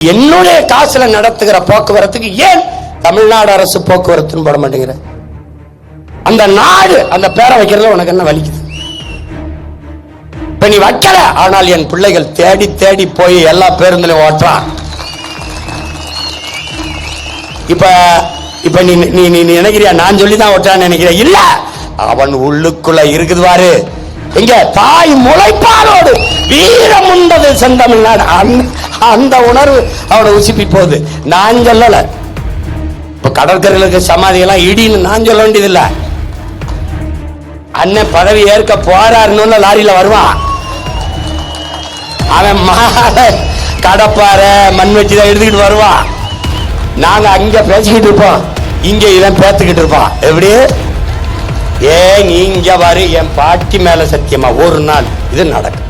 என்னுடைய காசுல நடத்துகிற போக்குவரத்துக்கு ஏன் தமிழ்நாடு அரசு போக்குவரத்துன்னு போட மாட்டேங்கிற அந்த நாடு அந்த பேரை வைக்கிறதுல உனக்கு என்ன வலிக்குது? இப்ப நீ வைக்கல ஆனால் என் பிள்ளைகள் தேடி தேடி போய் எல்லா பேருந்துலையும் ஓட்டுறான். இப்ப இப்ப நீ நீ நீ நினைக்கிறியா? நான் சொல்லி தான் ஓட்டான்னு நினைக்கிறேன் இல்ல. அவன் உள்ளுக்குள்ள இருக்குது பாரு. எங்க தாய் முளைப்பாலோடு வீரம் உண்டது செந்தமிழ்நாடு. அந்த உணர்வு அவனை உசுப்பி போகுது. நான் சொல்லல. இப்ப கடற்கரையில் இருக்க சமாதியெல்லாம் இடின்னு நான் சொல்ல வேண்டியதில்லை. அண்ணன் பதவி ஏற்க போறாருன்னு லாரியில வருவான். அவன் மாலை கடப்பாறை மண் வச்சு தான் எடுத்துக்கிட்டு வருவான். நாங்க அங்க பேசிக்கிட்டு இருப்போம். இங்க இவன் பேத்துக்கிட்டு இருப்பான். எப்படி? ஏ நீ இங்க வரு என் பாட்டி மேல சத்தியமா ஒரு நாள் இது நடக்கும்.